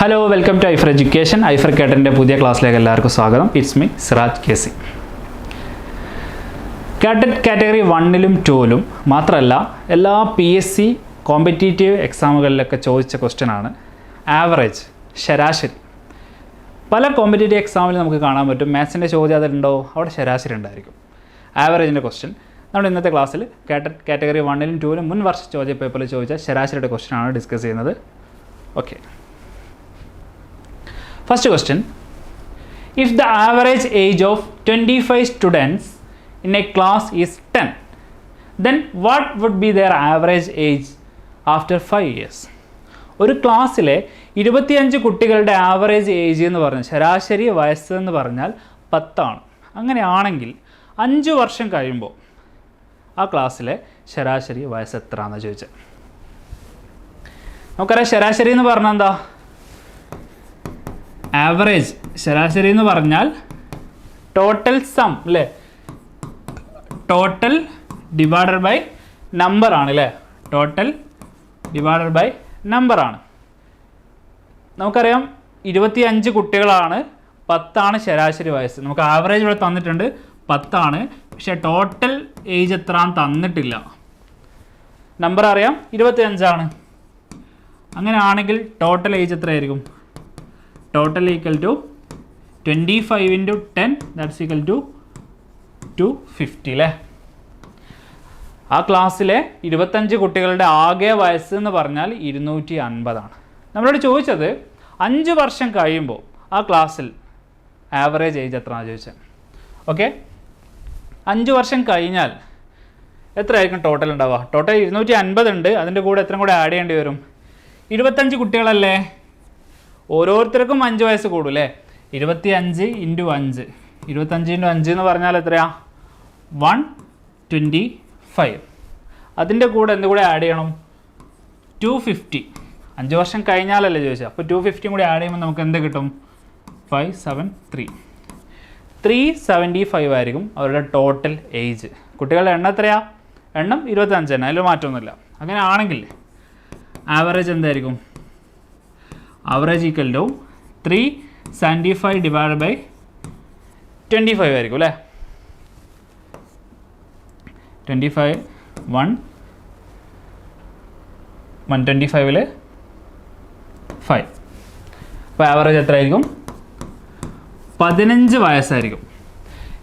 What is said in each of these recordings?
Hello welcome to Aifer education Aifer കേട്ടന്റെ പുതിയ ക്ലാസ്സിലേക്ക് എല്ലാവർക്കും സ്വാഗതം. It's me Siraj K C കാറ്ററ്റ് category വണ്ണിലും ടൂവിലും മാത്രമല്ല എല്ലാ പി എസ് സി കോമ്പറ്റീറ്റീവ് എക്സാമുകളിലൊക്കെ ചോദിച്ച ക്വസ്റ്റ്യൻ ആണ് ആവറേജ് ശരാശരി. പല കോമ്പറ്റേറ്റീവ് എക്സാമിൽ നമുക്ക് കാണാൻ പറ്റും. മാത്സിന്റെ ചോദ്യം അതിലുണ്ടോ? അവിടെ ശരാശരി ഉണ്ടായിരിക്കും. ആവറേജിന്റെ ക്വസ്റ്റ്യൻ നമ്മൾ ഇന്നത്തെ ക്ലാസ്സിൽ കാറ്റ കാറ്റഗറി വണ്ണിലും ടൂവിലും മുൻ വർഷ ചോദ്യ പേപ്പറിൽ ചോദിച്ച ശരാശരിയുടെ ക്വസ്റ്റ്യൻ ആണ് ഡിസ്കസ് ചെയ്യുന്നത്. Okay First question. If the average age of 25 students in a class is 10, then what would be their average age after 5 years? ഒരു ക്ലാസ്സിലെ ഇരുപത്തിയഞ്ച് കുട്ടികളുടെ ആവറേജ് ഏജ് എന്ന് പറഞ്ഞാൽ ശരാശരി വയസ്സ് എന്ന് പറഞ്ഞാൽ പത്താണ്. അങ്ങനെയാണെങ്കിൽ അഞ്ച് വർഷം കഴിയുമ്പോൾ ആ ക്ലാസ്സിലെ ശരാശരി വയസ്സ് എത്രയാണെന്ന് ചോദിച്ചത് നമുക്കറിയാം ശരാശരി എന്ന് പറഞ്ഞാൽ എന്താ? ആവറേജ് ശരാശരി എന്ന് പറഞ്ഞാൽ ടോട്ടൽ സം അല്ലേ ടോട്ടൽ ഡിവൈഡഡ് ബൈ നമ്പർ ആണ് അല്ലേ ടോട്ടൽ ഡിവൈഡഡ് ബൈ നമ്പർ ആണ്. നമുക്കറിയാം ഇരുപത്തി അഞ്ച് കുട്ടികളാണ് പത്താണ് ശരാശരി വയസ്സ്. നമുക്ക് ആവറേജ് ഇവിടെ തന്നിട്ടുണ്ട് പത്താണ്. പക്ഷേ ടോട്ടൽ ഏജ് എത്രയാണ് തന്നിട്ടില്ല. നമ്പർ അറിയാം ഇരുപത്തി അഞ്ചാണ് അങ്ങനെയാണെങ്കിൽ ടോട്ടൽ ഏജ് എത്രയായിരിക്കും? Two twenty five into ten that's equal to two fifty അല്ലേ ആ ക്ലാസ്സിലെ ഇരുപത്തഞ്ച് കുട്ടികളുടെ ആകെ വയസ്സ് എന്ന് പറഞ്ഞാൽ ഇരുന്നൂറ്റി അൻപതാണ് നമ്മളോട് ചോദിച്ചത് അഞ്ച് വർഷം കഴിയുമ്പോൾ ആ ക്ലാസ്സിൽ ആവറേജ് ഏജ് എത്രയാണെന്ന് ചോദിച്ചത് ഓക്കെ അഞ്ച് വർഷം കഴിഞ്ഞാൽ എത്രയായിരിക്കും ടോട്ടൽ ഉണ്ടാവുക? ടോട്ടൽ ഇരുന്നൂറ്റി അൻപത് ഉണ്ട് അതിന്റെ കൂടെ എത്രയും കൂടെ ആഡ് ചെയ്യേണ്ടി വരും? ഇരുപത്തഞ്ച് കുട്ടികളല്ലേ? ഓരോരുത്തർക്കും അഞ്ച് വയസ്സ് കൂടും അല്ലേ ഇരുപത്തി അഞ്ച് ഇന്റു അഞ്ച്. ഇരുപത്തഞ്ച് ഇന്റു അഞ്ച് എന്ന് പറഞ്ഞാൽ എത്രയാ? One twenty five. അതിന്റെ കൂടെ എന്ത് കൂടെ ആഡ് ചെയ്യണം? Two fifty. അഞ്ച് വർഷം കഴിഞ്ഞാലല്ലേ ചോദിച്ചത്. അപ്പോൾ ടു ഫിഫ്റ്റിയും കൂടി ആഡ് ചെയ്യുമ്പോൾ നമുക്ക് എന്ത് കിട്ടും? Five seven three. Three seventy five ആയിരിക്കും അവരുടെ ടോട്ടൽ ഏജ്. കുട്ടികളുടെ എണ്ണം എത്രയാ? എണ്ണം ഇരുപത്തഞ്ച് തന്നെ. അതിൽ മാറ്റമൊന്നുമില്ല. അങ്ങനെ ആണെങ്കിൽ ആവറേജ് എന്തായിരിക്കും? Average equal to three seventy five divide by twenty five ആയിരിക്കും അല്ലേ? Twenty five one one twenty ഫൈവിൽ ഫൈവ് അപ്പോൾ ആവറേജ് എത്രയായിരിക്കും? പതിനഞ്ച് വയസ്സായിരിക്കും.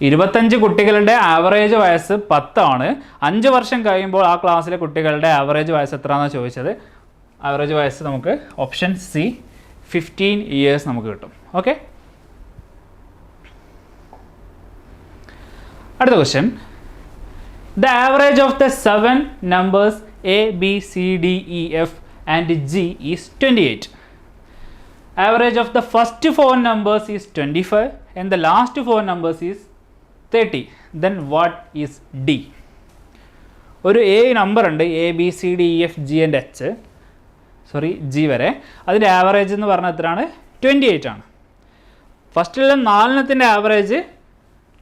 ഇരുപത്തഞ്ച് കുട്ടികളുടെ ആവറേജ് വയസ്സ് പത്താണ്. അഞ്ച് വർഷം കഴിയുമ്പോൾ ആ ക്ലാസ്സിലെ കുട്ടികളുടെ ആവറേജ് വയസ്സ് എത്രയാണെന്ന് ചോദിച്ചത്? ആവറേജ് വയസ്സ് നമുക്ക് ഓപ്ഷൻ സി ഫിഫ്റ്റീൻ ഇയേഴ്സ് നമുക്ക് കിട്ടും. ഓക്കെ അടുത്ത question the average of the seven numbers A B C D E F and G is twenty eight average of the first four numbers is twenty five and the last four numbers is thirty then what is D ഒരു A number ഉണ്ട് A B C D E F G and H sorry G വരെ. അതിന്റെ average എന്ന് പറഞ്ഞാൽ എത്രയാണ്? Twenty eight ആണ് ഫസ്റ്റിലെ നാലെണ്ണത്തിന്റെ average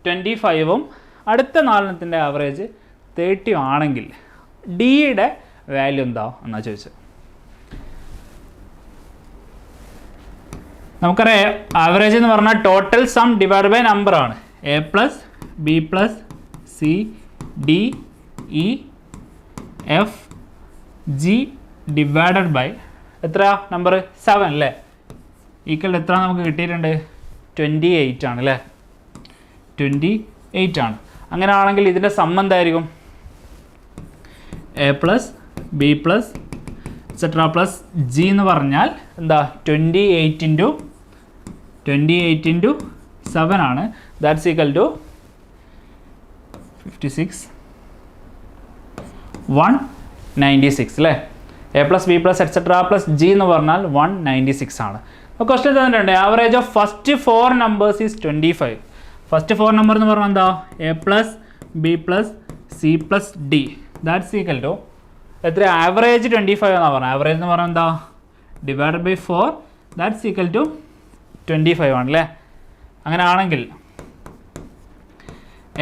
twenty ഫൈവും അടുത്ത നാലെണ്ണത്തിന്റെ ആവറേജ് തേർട്ടിയും ആണെങ്കിൽ ഡിയുടെ വാല്യൂ എന്താ എന്നാ ചോദിച്ചത് നമുക്കറിയാം ആവറേജ് എന്ന് പറഞ്ഞാൽ total sum divide by number ആണ്. A plus B plus C D E F G divided by എത്ര നമ്പർ സെവൻ അല്ലേ ഈക്വൽ എത്ര നമുക്ക് കിട്ടിയിട്ടുണ്ട്? ട്വന്റി എയ്റ്റ് ആണ് അല്ലേ ട്വന്റി എയ്റ്റ് ആണ്. അങ്ങനെ ആണെങ്കിൽ ഇതിന്റെ സം എന്തായിരിക്കും? A plus B plus etcetera plus G എന്ന് പറഞ്ഞാൽ എന്താ? Twenty eight into twenty eight into seven ആണ്. That's equal to fifty six one ninety six അല്ലേ A plus B plus etcetera plus G എന്ന് പറഞ്ഞാൽ വൺ നയന്റി സിക്സ് ആണ്. അപ്പോൾ question തന്നിട്ടുണ്ട്. Average of first four numbers is twenty five first four number എന്ന് പറഞ്ഞാൽ എന്താ? A plus B plus C plus D that's equal to എത്ര average twenty five എന്നാണ് പറഞ്ഞത്. ആവറേജ് എന്ന് പറഞ്ഞാൽ എന്താ? Divide by four that's equal to twenty five ആണല്ലേ അങ്ങനെ ആണെങ്കിൽ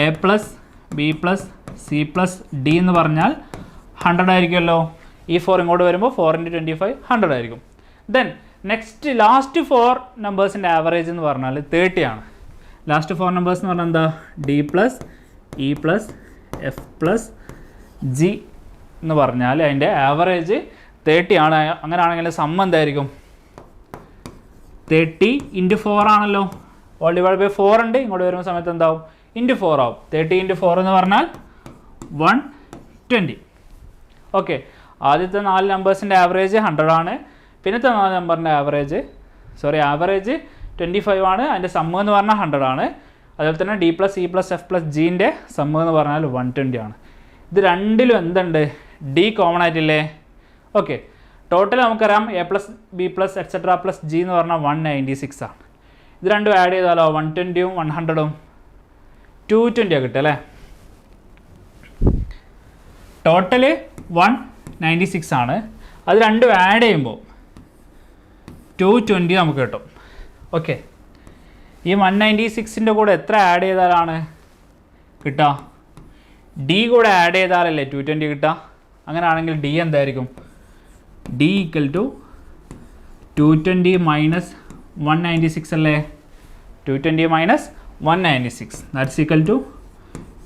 A plus B plus C plus D എന്ന് പറഞ്ഞാൽ ഹൺഡ്രഡ് ആയിരിക്കുമല്ലോ. ഈ ഫോർ ഇങ്ങോട്ട് വരുമ്പോൾ four into twenty five hundred ആയിരിക്കും ദെൻ നെക്സ്റ്റ് ലാസ്റ്റ് ഫോർ നമ്പേഴ്സിന്റെ ആവറേജ് എന്ന് പറഞ്ഞാൽ തേർട്ടി ആണ്. ലാസ്റ്റ് ഫോർ നമ്പേഴ്സ് എന്ന് പറഞ്ഞാൽ എന്താ? D plus E plus F plus G എന്ന് പറഞ്ഞാൽ അതിന്റെ ആവറേജ് തേർട്ടി ആണ്. അങ്ങനെയാണെങ്കിൽ സം എന്തായിരിക്കും? തേർട്ടി ഇന്റു ഫോർ ആണല്ലോ. ഓൾ ഡിവൈഡ് ബൈ ഫോർ ഉണ്ട്. ഇങ്ങോട്ട് വരുന്ന സമയത്ത് എന്താവും? ഇന്റു ഫോർ ആവും. തേർട്ടി ഇന്റു ഫോർ എന്ന് പറഞ്ഞാൽ വൺ ട്വന്റി ഓക്കെ ആദ്യത്തെ നാല് നമ്പേഴ്സിന്റെ ആവറേജ് ഹൺഡ്രഡ് ആണ്. പിന്നത്തെ നാല് നമ്പറിന്റെ average sorry average twenty five ആണ്. അതിന്റെ സമ്മ് എന്ന് പറഞ്ഞാൽ ഹൺഡ്രഡ് ആണ്. അതുപോലെ തന്നെ D plus E plus F plus ജീന്റെ sum എന്ന് പറഞ്ഞാൽ വൺ ട്വന്റി ആണ്. ഇത് രണ്ടിലും എന്തുണ്ട്? ഡി കോമൺ ആയിട്ടില്ലേ? ഓക്കെ ടോട്ടൽ നമുക്കറിയാം A plus B plus etcetera plus G എന്ന് പറഞ്ഞാൽ വൺ നയന്റി സിക്സ് ആണ്. ഇത് രണ്ടും ആഡ് ചെയ്താലോ? വൺ ട്വന്റിയും വൺ ഹൺഡ്രഡും ടു ട്വന്റിയാണ് കിട്ടുക അല്ലേ? ടോട്ടൽ വൺ നയന്റി സിക്സ് ആണ്. അത് രണ്ടും ആഡ് ചെയ്യുമ്പോൾ ടു ട്വന്റി നമുക്ക് കിട്ടും. ഓക്കെ ഈ വൺ നയന്റി സിക്സിന്റെ കൂടെ എത്ര ആഡ് ചെയ്താലാണ് കിട്ടുക? ഡി കൂടെ ആഡ് ചെയ്താലല്ലേ ടു ട്വന്റി കിട്ടുക? അങ്ങനെയാണെങ്കിൽ ഡി എന്തായിരിക്കും? D equal to two twenty minus one ninety six അല്ലേ? Two twenty minus one ninety six that's equal to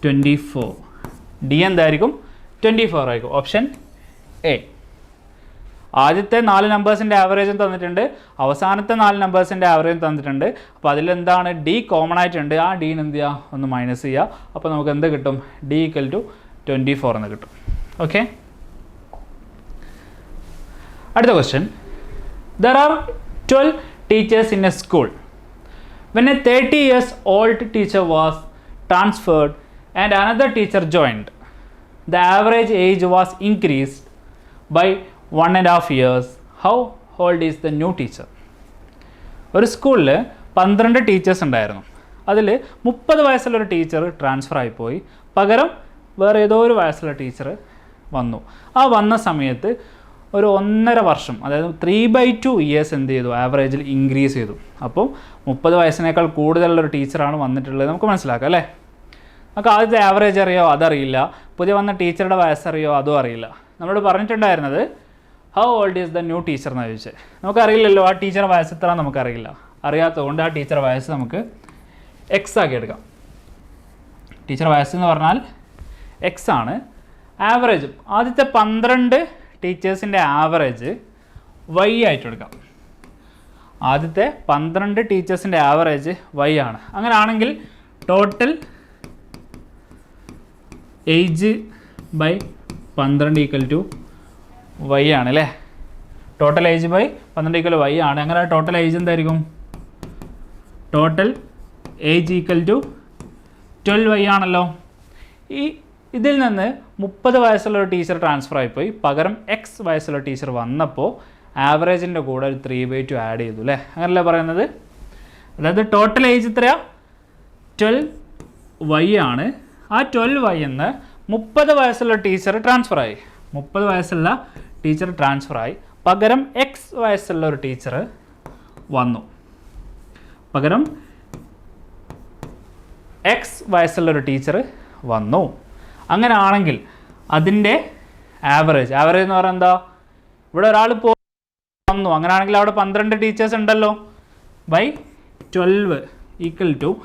twenty four D എന്തായിരിക്കും? ട്വന്റി ഫോർ ആയിരിക്കും. ഓപ്ഷൻ എ ആദ്യത്തെ നാല് നമ്പേഴ്സിന്റെ ആവറേജും തന്നിട്ടുണ്ട്. അവസാനത്തെ നാല് നമ്പേഴ്സിന്റെ ആവറേജും തന്നിട്ടുണ്ട്. അപ്പോൾ അതിലെന്താണ്? ഡി കോമൺ ആയിട്ടുണ്ട്. ആ ഡീന് എന്ത് ചെയ്യുക ഒന്ന് മൈനസ് ചെയ്യുക അപ്പോൾ നമുക്ക് എന്ത് കിട്ടും? D equal to twenty four എന്ന് കിട്ടും. ഓക്കെ അടുത്ത question there are twelve teachers in a school when a thirty years old teacher was transferred and another teacher joined the average age was increased by one and half years how old is the new teacher? ഒരു സ്കൂളിൽ പന്ത്രണ്ട് teachers ഉണ്ടായിരുന്നു. അതിൽ മുപ്പത് വയസ്സുള്ള ഒരു teacher transfer ആയിപ്പോയി. പകരം വേറെ ഏതോ ഒരു വയസ്സുള്ള ടീച്ചർ വന്നു. ആ വന്ന സമയത്ത് ഒരു ഒന്നര വർഷം അതായത് ത്രീ ബൈ ടു ഇയേഴ്സ് എന്ത് ചെയ്തു? ആവറേജിൽ ഇൻക്രീസ് ചെയ്തു. അപ്പോൾ മുപ്പത് വയസ്സിനേക്കാൾ കൂടുതലുള്ള ഒരു ടീച്ചറാണ് വന്നിട്ടുള്ളത് നമുക്ക് മനസ്സിലാക്കാം അല്ലേ? നമുക്ക് ആദ്യത്തെ ആവറേജ് അറിയോ? അതറിയില്ല. പുതിയ വന്ന ടീച്ചറുടെ വയസ്സറിയോ? അതും അറിയില്ല. നമ്മളോട് പറഞ്ഞിട്ടുണ്ടായിരുന്നത് how old is the new teacher എന്ന് ചോദിച്ചത് നമുക്കറിയില്ലല്ലോ ആ ടീച്ചർ വയസ്സ് എത്ര നമുക്കറിയില്ല. അറിയാത്തതുകൊണ്ട് ആ ടീച്ചർ വയസ്സ് നമുക്ക് എക്സ് ആക്കി എടുക്കാം. ടീച്ചർ വയസ്സ് എന്ന് പറഞ്ഞാൽ എക്സ് ആണ്. ആവറേജ് ആദ്യത്തെ പന്ത്രണ്ട് ടീച്ചേഴ്സിന്റെ ആവറേജ് വൈ ആയിട്ട് എടുക്കാം. ആദ്യത്തെ പന്ത്രണ്ട് ടീച്ചേഴ്സിന്റെ ആവറേജ് വൈ ആണ്. അങ്ങനെയാണെങ്കിൽ ടോട്ടൽ ഏജ് ബൈ പന്ത്രണ്ട് ഈക്വൽ ടു വൈ ആണ് അല്ലേ? ടോട്ടൽ ഏജ് ബൈ പന്ത്രണ്ട് ഈക്വൽ വൈ ആണ്. അങ്ങനെ ടോട്ടൽ ഏജ് എന്തായിരിക്കും? Total age equal to twelve Y ആണല്ലോ. ഈ ഇതിൽ നിന്ന് മുപ്പത് വയസ്സുള്ള ഒരു ടീച്ചർ ട്രാൻസ്ഫർ ആയിപ്പോയി പകരം എക്സ് വയസ്സുള്ള ടീച്ചർ വന്നപ്പോൾ ആവറേജിന്റെ കൂടെ ഒരു ത്രീ ബൈ ടു ആഡ് ചെയ്തു അല്ലേ? അങ്ങനല്ലേ പറയുന്നത്? അതായത് ടോട്ടൽ ഏജ് ഇത്രയാണ് ട്വൽവ് വൈ ആണ്. ആ ട്വൽവ് വൈ എന്ന് മുപ്പത് വയസ്സുള്ള ടീച്ചർ ട്രാൻസ്ഫർ ആയി. മുപ്പത് വയസ്സുള്ള ടീച്ചർ ട്രാൻസ്ഫർ ആയി. പകരം എക്സ് വയസ്സുള്ള ഒരു ടീച്ചർ വന്നു. പകരം എക്സ് വയസ്സുള്ള ഒരു ടീച്ചർ വന്നു. അങ്ങനെ ആണെങ്കിൽ അതിന്റെ ആവറേജ് ആവറേജ് എന്ന് പറയുന്നത് എന്താ? ഇവിടെ ഒരാൾ പോ വന്നു. അങ്ങനെയാണെങ്കിൽ അവിടെ പന്ത്രണ്ട് ടീച്ചേഴ്സ് ഉണ്ടല്ലോ. ബൈ ട്വൽവ് ഈക്വൽ ടു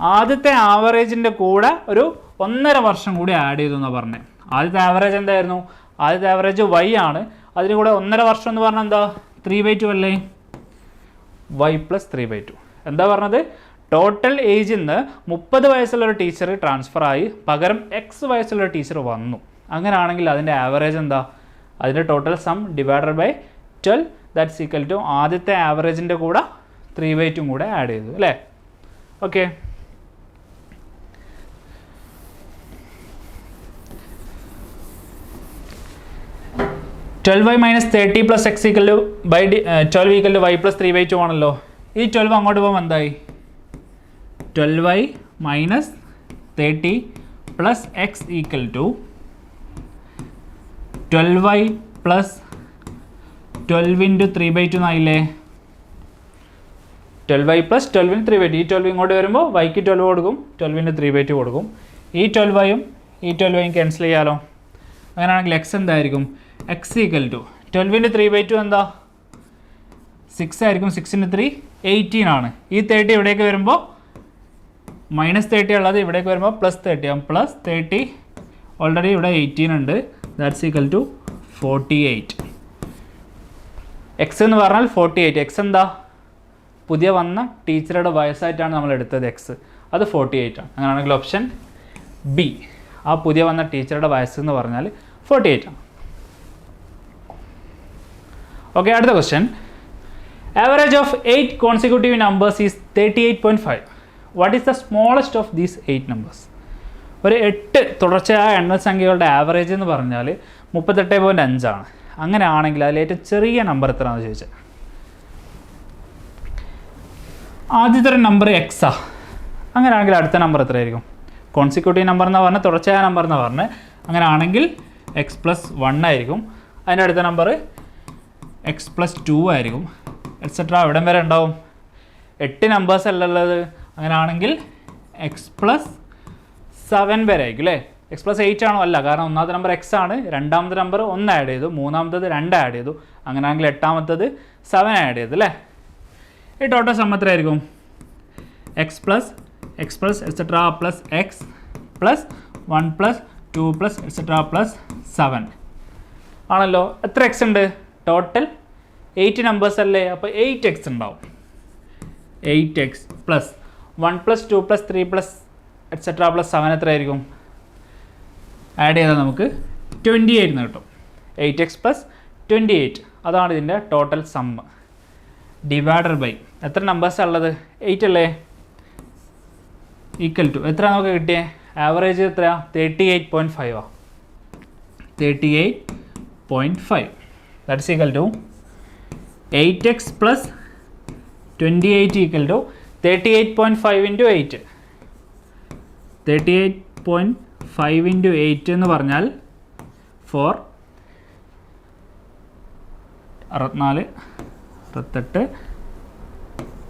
ആദ്യത്തെ ആവറേജിന്റെ കൂടെ ഒരു ഒന്നര വർഷം കൂടി ആഡ് ചെയ്തു എന്ന് പറഞ്ഞത് ആദ്യത്തെ ആവറേജ് എന്തായിരുന്നു? ആദ്യത്തെ ആവറേജ് വൈ ആണ്. അതിന് കൂടെ ഒന്നര വർഷം എന്ന് പറഞ്ഞാൽ എന്താ? ത്രീ ബൈ ടു അല്ലേ? Y plus three by two എന്താ പറഞ്ഞത്? ടോട്ടൽ ഏജിൽ നിന്ന് മുപ്പത് വയസ്സുള്ള ഒരു ടീച്ചർ ട്രാൻസ്ഫർ ആയി. പകരം എക്സ് വയസ്സുള്ള ഒരു ടീച്ചർ വന്നു. അങ്ങനെയാണെങ്കിൽ അതിന്റെ ആവറേജ് എന്താ? അതിന്റെ total sum divided by twelve that's equal to ആദ്യത്തെ ആവറേജിന്റെ കൂടെ ത്രീ ബൈ ടു കൂടെ ആഡ് ചെയ്തു. അല്ലേ? Okay twelve Y minus thirty plus X equal to by D twelve equal to Y plus three by two ആണല്ലോ. ഈ twelve അങ്ങോട്ട് പോകുമ്പോൾ എന്തായി? Twelve Y minus thirty plus X equal to twelve Y plus twelve into three by two എന്നായില്ലേ twelve Y plus ട്വൽവിന് three by to ഈ twelve ഇങ്ങോട്ട് വരുമ്പോൾ വൈക്ക് ട്വൽവ് കൊടുക്കും ട്വൽവിന്റെ ത്രീ ബൈ ടു കൊടുക്കും. ഈ ട്വൽവ് വൈയും ഈ ട്വൽവ് വൈയും ക്യാൻസൽ ചെയ്യാലോ. അങ്ങനെയാണെങ്കിൽ എക്സ് എന്തായിരിക്കും? എക്സ് ഈക്വൽ ടു ട്വൽവിന്റെ ത്രീ ബൈ ടു എന്താ? സിക്സ് ആയിരിക്കും. സിക്സിന്റെ ത്രീ എയ്റ്റീൻ ആണ്. ഈ തേർട്ടി ഇവിടേക്ക് വരുമ്പോൾ മൈനസ് തേർട്ടി ഉള്ളത് ഇവിടേക്ക് വരുമ്പോൾ പ്ലസ് തേർട്ടി ആവും പ്ലസ് തേർട്ടി ഓൾറെഡി ഇവിടെ എയ്റ്റീൻ ഉണ്ട്. That's equal to forty eight X എന്ന് പറഞ്ഞാൽ ഫോർട്ടി എയ്റ്റ് എക്സ് എന്താ? പുതിയ വന്ന ടീച്ചറുടെ വയസ്സായിട്ടാണ് നമ്മൾ എടുത്തത് എക്സ് അത് ഫോർട്ടി എയ്റ്റ് ആണ്. അങ്ങനെയാണെങ്കിൽ ഓപ്ഷൻ ബി ആ പുതിയ വന്ന ടീച്ചറുടെ വയസ്സ് എന്ന് പറഞ്ഞാൽ ഫോർട്ടി എയ്റ്റ് ആണ്. ഓക്കെ അടുത്ത question average of eight consecutive numbers is thirty eight point five what is the smallest of these eight numbers ഒരു എട്ട് തുടർച്ചയായ എണ്ണൽ സംഖ്യകളുടെ ആവറേജ് എന്ന് പറഞ്ഞാൽ മുപ്പത്തെട്ട് പോയിന്റ് അഞ്ചാണ് അങ്ങനെ ആണെങ്കിൽ അതിൽ ഏറ്റവും ചെറിയ നമ്പർ എത്രയാണെന്ന് ചോദിച്ചത് ആദ്യത്തെ ഒരു നമ്പർ എക്സാ അങ്ങനെയാണെങ്കിൽ അടുത്ത നമ്പർ എത്രയായിരിക്കും? കോൺസിക്യൂട്ടീവ് നമ്പർ എന്ന് പറഞ്ഞാൽ തുടർച്ചയായ നമ്പർ എന്ന് പറഞ്ഞ്. അങ്ങനെ ആണെങ്കിൽ എക്സ് പ്ലസ് വൺ ആയിരിക്കും. അതിന്റെ അടുത്ത നമ്പർ എക്സ് പ്ലസ് ടു ആയിരിക്കും. എക്സെട്ര എവിടം വരെ ഉണ്ടാവും. എട്ട് നമ്പേഴ്സ് അല്ലല്ലത് അങ്ങനെയാണെങ്കിൽ എക്സ് പ്ലസ് സെവൻ വരെ ആയിരിക്കും അല്ലേ? എക്സ് പ്ലസ് എയ്റ്റ് ആണോ? അല്ല കാരണം ഒന്നാമത്തെ നമ്പർ എക്സ് ആണ്. രണ്ടാമത്തെ നമ്പർ ഒന്ന് ആഡ് ചെയ്തു. മൂന്നാമത്തത് രണ്ട് ആഡ് ചെയ്തു. അങ്ങനെയാണെങ്കിൽ എട്ടാമത്തത് സെവൻ ആഡ് ചെയ്തു അല്ലേ? ഈ ടോട്ടൽ സം എത്രയായിരിക്കും? X plus X plus etcetera plus X plus one plus two plus etcetera plus seven ആണല്ലോ? എത്ര എക്സ് ഉണ്ട്? ടോട്ടൽ എയ്റ്റ് നമ്പേഴ്സ് അല്ലേ? അപ്പോൾ എയ്റ്റ് എക്സ് ഉണ്ടാവും. Eight X plus one plus two plus three plus etcetera plus seven എത്രയായിരിക്കും? Add ചെയ്താൽ നമുക്ക് twenty eight എന്ന് കിട്ടും. Eight X plus twenty eight അതാണ് ഇതിന്റെ ടോട്ടൽ സമ്മ് ഡിവൈഡർ ബൈ എത്ര നമ്പേഴ്സാണ് ഉള്ളത്? എയ്റ്റ് അല്ലേ? ഈക്വൽ ടു എത്ര നമുക്ക് കിട്ടിയേ? ആവറേജ് എത്രയാ? തേർട്ടി എയ്റ്റ് പോയിന്റ് ആ. Thirty eight point five that's equal to eight X plus twenty eight equal to thirty eight point five into eight thirty eight point five into eight എന്ന് പറഞ്ഞാൽ four അറുപത്തിനാല് അറുപത്തെട്ട്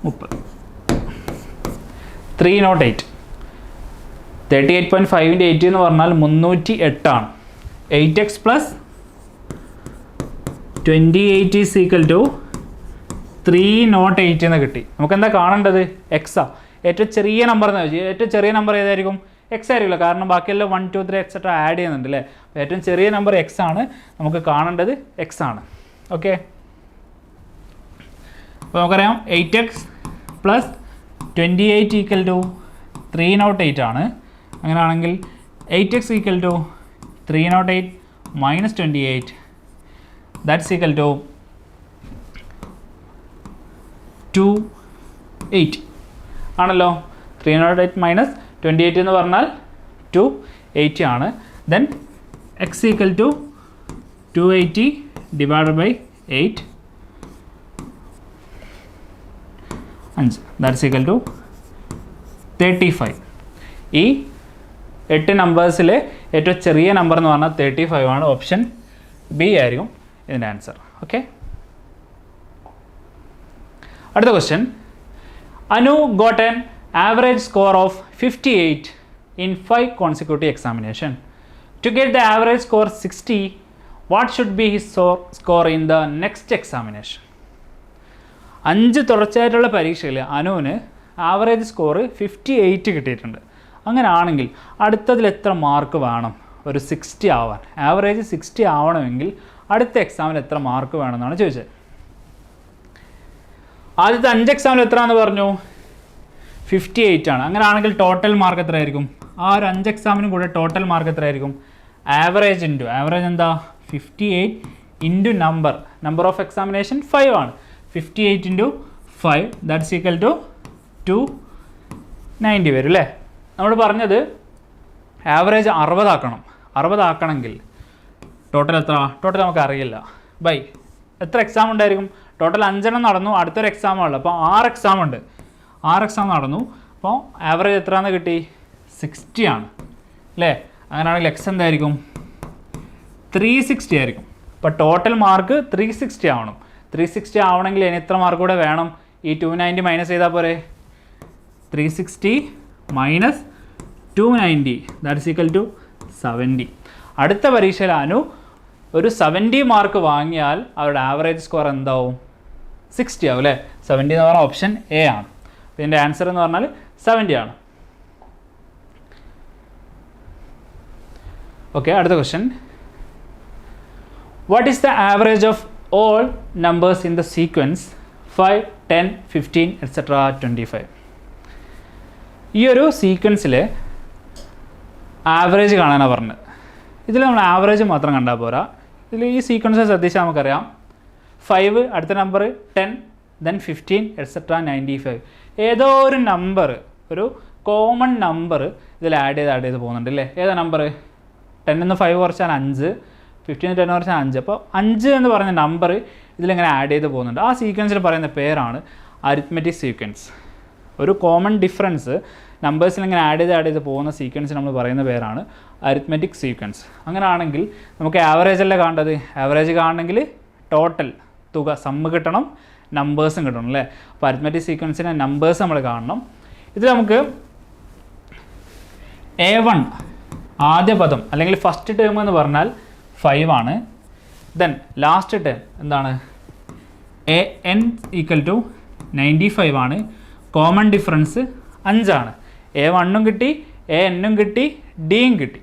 മുപ്പത്. Three nought eight thirty eight point ഫൈവിന്റെ eight എന്ന് പറഞ്ഞാൽ മുന്നൂറ്റി എട്ടാണ്. Eight X plus twenty eight is equal to three nought eight എന്ന് കിട്ടി. നമുക്ക് എന്താ കാണേണ്ടത് എക്സാ ഏറ്റവും ചെറിയ നമ്പർ എന്ന് വെച്ചാൽ ഏറ്റവും ചെറിയ നമ്പർ ഏതായിരിക്കും? എക്സ് ആയിരിക്കില്ല. കാരണം ബാക്കിയെല്ലാം one two three etcetera add ചെയ്യുന്നുണ്ട് അല്ലേ? ഏറ്റവും ചെറിയ നമ്പർ എക്സ് ആണ്. നമുക്ക് കാണേണ്ടത് എക്സ് ആണ്. ഓക്കെ അപ്പോൾ നമുക്കറിയാം eight X plus twenty eight equal to three nought eight ആണ്. അങ്ങനെയാണെങ്കിൽ eight X equal to three nought eight minus twenty eight that's equal to two eight ആണല്ലോ? Three nought eight minus twenty eight എന്ന് പറഞ്ഞാൽ two eight ആണ്. Then X equal to two eighty divide by eight അഞ്ച്. That's equal to thirty five ഈ എട്ട് നമ്പേഴ്സിൽ ഏറ്റവും ചെറിയ നമ്പർ എന്ന് പറഞ്ഞാൽ തേർട്ടി ഫൈവ് ആണ് ഓപ്ഷൻ ബി ആയിരിക്കും ഇതിന്റെ ആൻസർ ഓക്കെ അടുത്ത question Anu got an average score of fifty eight in five consecutive examination to get the average score sixty what should be his score in the next examination അഞ്ച് തുടർച്ചയായിട്ടുള്ള പരീക്ഷയിൽ അനുവിന് average score fifty eight കിട്ടിയിട്ടുണ്ട്. അങ്ങനെ ആണെങ്കിൽ അടുത്തതിൽ എത്ര mark വേണം? ഒരു സിക്സ്റ്റി ആവാൻ. ആവറേജ് സിക്സ്റ്റി ആവണമെങ്കിൽ അടുത്ത എക്സാമിൽ എത്ര മാർക്ക് വേണമെന്നാണ് ചോദിച്ചത്. ആദ്യത്തെ അഞ്ച് എക്സാമിൽ എന്ന് പറഞ്ഞു? ഫിഫ്റ്റി എയ്റ്റ് ആണ്. അങ്ങനെ ആണെങ്കിൽ ടോട്ടൽ മാർക്ക് എത്രയായിരിക്കും? ആ ഒരു അഞ്ച് എക്സാമിനും കൂടെ ടോട്ടൽ മാർക്ക് എത്രയായിരിക്കും? ആവറേജ് ഇന്റു ആവറേജ് എന്താ? Fifty eight into number number of examination five ആണ്. Fifty eight into five that's equal to two ninety വരും അല്ലേ? നമ്മൾ പറഞ്ഞത് ആവറേജ് അറുപതാക്കണം. അറുപതാക്കണമെങ്കിൽ ടോട്ടൽ എത്ര? ടോട്ടൽ നമുക്ക് അറിയില്ല ബൈ. എത്ര എക്സാം ഉണ്ടായിരിക്കും? ടോട്ടൽ അഞ്ചെണ്ണം നടന്നു അടുത്തൊരു എക്സാം അപ്പോൾ ആറ് എക്സാം ഉണ്ട്. ആറ് എക്സാം നടന്നു. അപ്പോൾ ആവറേജ് എത്രയാണെന്ന് കിട്ടി? സിക്സ്റ്റി ആണ്. അല്ലേ? അങ്ങനെയാണെങ്കിൽ എക്സ് എന്തായിരിക്കും? ത്രീ സിക്സ്റ്റി ആയിരിക്കും. അപ്പോൾ ടോട്ടൽ മാർക്ക് ത്രീ സിക്സ്റ്റി ആവണം. ത്രീ സിക്സ്റ്റി ആവണമെങ്കിൽ ഇനി എത്ര മാർക്ക് കൂടെ വേണം? ഈ ടു നയന്റി മൈനസ് ചെയ്താൽ പോരെ? Three sixty minus two ninety that's equal to seventy അടുത്ത പരീക്ഷയിൽ അനു ഒരു സെവന്റി മാർക്ക് വാങ്ങിയാൽ അവരുടെ ആവറേജ് സ്കോർ എന്താവും? സിക്സ്റ്റി ആവും അല്ലേ? സെവന്റി എന്ന് പറഞ്ഞാൽ ഓപ്ഷൻ എ ആണ്. ഇതിന്റെ ആൻസർ എന്ന് പറഞ്ഞാൽ സെവന്റി ആണ്. ഓക്കെ അടുത്ത question what is the average of all numbers in the sequence five ten fifteen etcetera twenty five ഈ ഒരു സീക്വൻസിൽ ആവറേജ് കാണാനാണ് പറഞ്ഞത്. ഇതിൽ നമ്മൾ ആവറേജ് മാത്രം കണ്ടാൽ പോരാ. ഇതിൽ ഈ സീക്വൻസ് ശ്രദ്ധിച്ചാൽ നമുക്കറിയാം. ഫൈവ് അടുത്ത number ten then fifteen etcetera ninety five ഏതോ ഒരു നമ്പർ ഒരു കോമൺ നമ്പർ ഇതിൽ ആഡ് ചെയ്ത് ആഡ് ചെയ്ത് പോകുന്നുണ്ട് അല്ലേ ഏതാ നമ്പർ ടെന്നിന്ന് ഫൈവ് കുറച്ചാൽ അഞ്ച് ഫിഫ്റ്റീൻ ടെൻ കുറച്ചാൽ അഞ്ച്. അപ്പോൾ അഞ്ച് എന്ന് പറയുന്ന നമ്പർ ഇതിലിങ്ങനെ ആഡ് ചെയ്ത് പോകുന്നുണ്ട്. ആ സീക്വൻസിൽ പറയുന്ന പേരാണ് അരിത്മെറ്റിക് സീക്വൻസ് ഒരു കോമൺ ഡിഫറൻസ് നമ്പേഴ്സിൽ ഇങ്ങനെ ആഡ് ചെയ്ത് ആഡ് ചെയ്ത് പോകുന്ന സീക്വൻസ് നമ്മൾ പറയുന്ന പേരാണ് അരിത്മെറ്റിക് സീക്വൻസ് അങ്ങനെ ആണെങ്കിൽ നമുക്ക് ആവറേജ് അല്ലേ കാണേണ്ടത്? ആവറേജ് കാണണമെങ്കിൽ ടോട്ടൽ തുക സമ്മ് കിട്ടണം നമ്പേഴ്സും കിട്ടണം അല്ലേ? അപ്പോൾ അരിത്മെറ്റിക് സീക്വൻസിന്റെ നമ്പേഴ്സ് നമ്മൾ കാണണം. ഇത് നമുക്ക് എ വൺ ആദ്യ പദം അല്ലെങ്കിൽ ഫസ്റ്റ് ടേം എന്ന് പറഞ്ഞാൽ ഫൈവ് ആണ്. ദെൻ ലാസ്റ്റ് ടേം എന്താണ്? A n equal to ninety five ആണ്. കോമൺ ഡിഫറൻസ് അഞ്ചാണ്. എ വണ്ണും കിട്ടി എ എന്നും കിട്ടി ഡിയും കിട്ടി.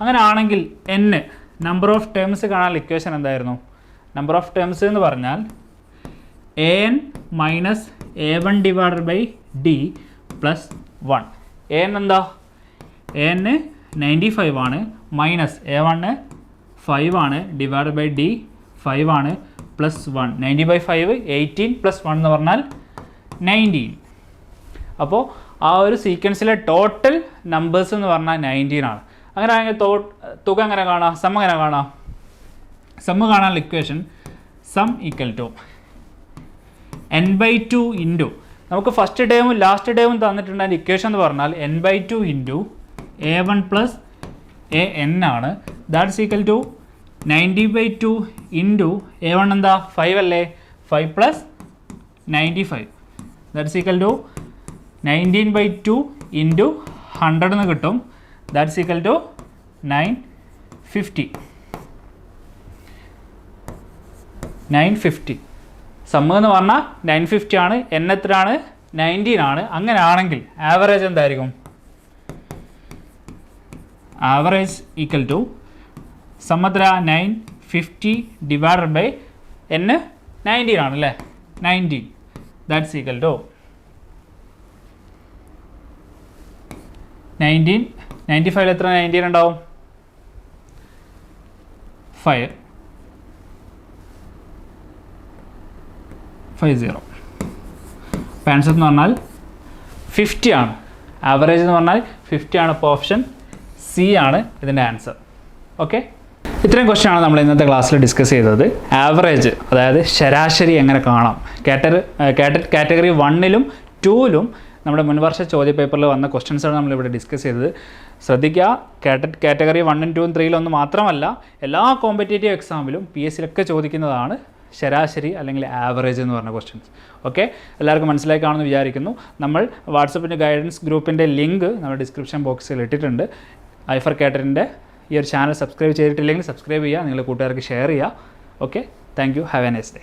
അങ്ങനെ ആണെങ്കിൽ എന് നമ്പർ ഓഫ് ടേംസ് കാണാൻ ഇക്വേഷൻ എന്തായിരുന്നു? നമ്പർ ഓഫ് ടേംസ് എന്ന് പറഞ്ഞാൽ a n minus a one divided by d plus one a n എന്താ? എ എൻ നയന്റി ഫൈവ് ആണ് മൈനസ് എ വണ്ണ് ഫൈവ് ആണ് ഡിവൈഡ് ബൈ ഡി ഫൈവ് ആണ് plus one ninety by five eighteen plus one എന്ന് പറഞ്ഞാൽ nineteen അപ്പോൾ ആ ഒരു സീക്വൻസിലെ total numbers എന്ന് പറഞ്ഞാൽ നയന്റീൻ ആണ്. അങ്ങനെ ആണെങ്കിൽ തുക എങ്ങനെ കാണാം? സം എങ്ങനെ കാണാം? സം കാണാൻ equation sum equal to n by two into നമുക്ക് ഫസ്റ്റ് ടേമും ലാസ്റ്റ് ടേമും തന്നിട്ടുണ്ട് അതിന്റെ ഇക്വേഷൻ എന്ന് പറഞ്ഞാൽ n by two into a one plus a n ആണ്. That's equal to ninety by two into a one എന്താ? ഫൈവ് അല്ലേ? Five plus ninety five that's equal to nineteen by two into hundred എന്ന് കിട്ടും. That's equal to nine fifty nine fifty സമ്മ എന്ന് പറഞ്ഞാൽ nine fifty ആണ്. N എത്രയാണ്? Nineteen ആണ്. അങ്ങനെ ആണെങ്കിൽ ആവറേജ് എന്തായിരിക്കും ആവറേജ് ഈക്വൽ ടു സമ്മത്ര nine fifty divided by N nineteen ആണല്ലേ nineteen that's equal to nineteen ninety ഫൈവിൽ എത്ര? നയന്റീൻ ഉണ്ടാവും? ഫൈവ് ഫൈവ് സീറോ അപ്പോൾ ആൻസർ എന്ന് പറഞ്ഞാൽ ഫിഫ്റ്റി ആണ്. ആവറേജ് എന്ന് പറഞ്ഞാൽ ഫിഫ്റ്റി ആണ് ഇപ്പോൾ ഓപ്ഷൻ സി ആണ് ഇതിന്റെ ആൻസർ ഓക്കെ ഇത്രയും ക്വസ്റ്റ്യൻ ആണ് നമ്മൾ ഇന്നത്തെ ക്ലാസ്സിൽ ഡിസ്കസ് ചെയ്തത്. ആവറേജ് അതായത് ശരാശരി എങ്ങനെ കാണാം? കാറ്റർ കാറ്റഗറി വണ്ണിലും ടൂവിലും നമ്മുടെ മുൻവർഷ ചോദ്യ പേപ്പറിൽ വന്ന ക്വസ്റ്റ്യൻസാണ് നമ്മളിവിടെ ഡിസ്കസ് ചെയ്തത്. ശ്രദ്ധിക്കുക കാറ്റ കാറ്റഗറി വണ്ണും ടൂവും ത്രീയിലൊന്നും മാത്രമല്ല എല്ലാ കോമ്പറ്റേറ്റീവ് എക്സാമിലും പി എസ് സിയിലൊക്കെ ചോദിക്കുന്നതാണ് ശരാശരി അല്ലെങ്കിൽ ആവറേജ് എന്ന് പറഞ്ഞ ക്വസ്റ്റ്യൻസ് ഓക്കെ എല്ലാവർക്കും മനസ്സിലായി കാണുമെന്ന് വിചാരിക്കുന്നു. നമ്മൾ വാട്സപ്പിന്റെ ഗൈഡൻസ് ഗ്രൂപ്പിന്റെ ലിങ്ക് നമ്മൾ ഡിസ്ക്രിപ്ഷൻ ബോക്സിൽ ഇട്ടിട്ടുണ്ട്. ഐഫർ കാറ്ററിന്റെ ഈ ഒരു ചാനൽ സബ്സ്ക്രൈബ് ചെയ്തിട്ടില്ലെങ്കിൽ സബ്സ്ക്രൈബ് ചെയ്യുക നിങ്ങളുടെ കൂട്ടുകാർക്ക് ഷെയർ ചെയ്യുക. Okay thank you have a nice day